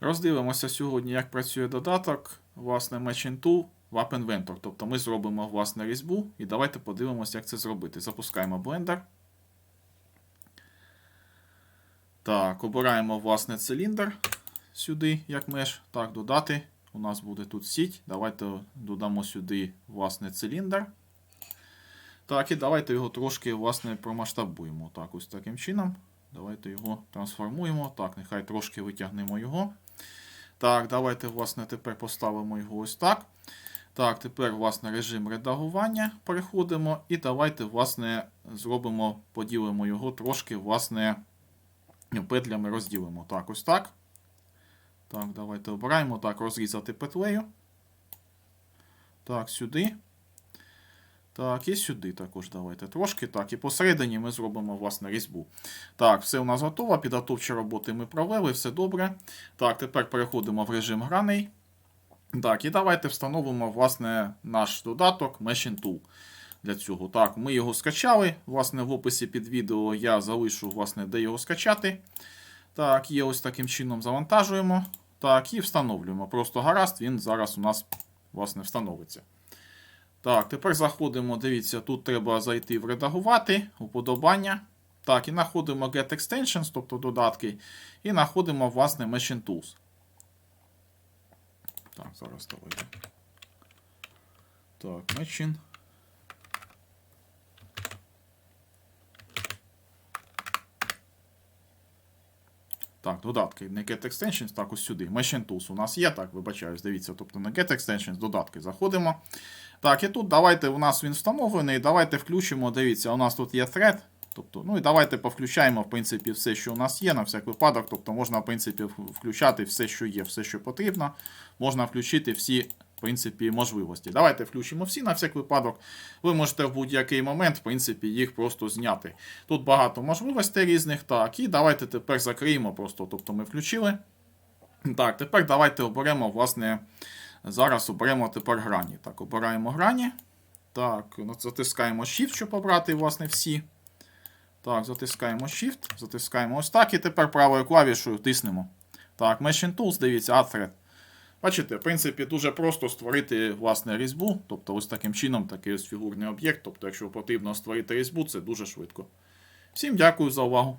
Роздивимося сьогодні, як працює додаток, власне, Matching Tool в App Inventor. Тобто ми зробимо власне різьбу і давайте подивимося, як це зробити. Запускаємо Blender. Так, обираємо власне циліндр сюди, як меш. Так, додати. У нас буде тут сіть. Давайте додамо сюди власне циліндр. Так, і давайте його трошки власне промасштабуємо. Так, ось таким чином. Давайте його трансформуємо. Так, нехай трошки витягнемо його. Так, давайте, власне, тепер поставимо його ось так. Так, тепер, власне, режим редагування переходимо. І давайте, власне, зробимо, поділимо його трошки, власне, петлями розділимо. Так, ось так. Так, давайте обираємо. Так, розрізати петлею. Так, сюди. Так, і сюди також давайте трошки. Так, і посередині ми зробимо власне різьбу. Так, все у нас готово. Підготовчі роботи ми провели, все добре. Так, тепер переходимо в режим граней. Так, і давайте встановимо власне наш додаток Meshing Tool. Для цього. Так, ми його скачали. Власне, в описі під відео я залишу, власне, де його скачати. Так, є ось таким чином завантажуємо. Так, і встановлюємо. Просто гаразд, він зараз у нас, власне, встановиться. Так, тепер заходимо. Дивіться, тут треба зайти в редагувати, уподобання. Так, і знаходимо Get Extensions, тобто додатки, і знаходимо, власне, Machine Tools. Так, зараз давайте. Так, Machine. Так, додатки. Не Get Extensions, так ось сюди. Machine Tools у нас є, так, вибачаюсь, дивіться. Тобто на Get Extensions, додатки заходимо. Так, і тут давайте у нас він встановлений. Давайте включимо. Дивіться, у нас тут є thread. Тобто, ну і давайте повключаємо, в принципі, все, що у нас є, на всяк випадок. Тобто можна, в принципі, включати все, що є, все, що потрібно. Можна включити всі, принципі, можливості. Давайте включимо всі на всяк випадок. Ви можете в будь-який момент, в принципі, їх просто зняти. Тут багато можливостей різних. Так, і давайте тепер закриємо просто. Тобто ми включили. Так, тепер давайте оберемо, власне. Зараз оберемо тепер грані. Так, обираємо грані. Так, ну, затискаємо Shift, щоб обрати, власне, всі. Так, затискаємо Shift, затискаємо ось так. І тепер правою клавішою тиснемо. Так, Machine Tools, дивіться, Add Thread. Бачите, в принципі, дуже просто створити власне різьбу. Тобто, ось таким чином такий ось фігурний об'єкт. Тобто, якщо потрібно створити різьбу, це дуже швидко. Всім дякую за увагу.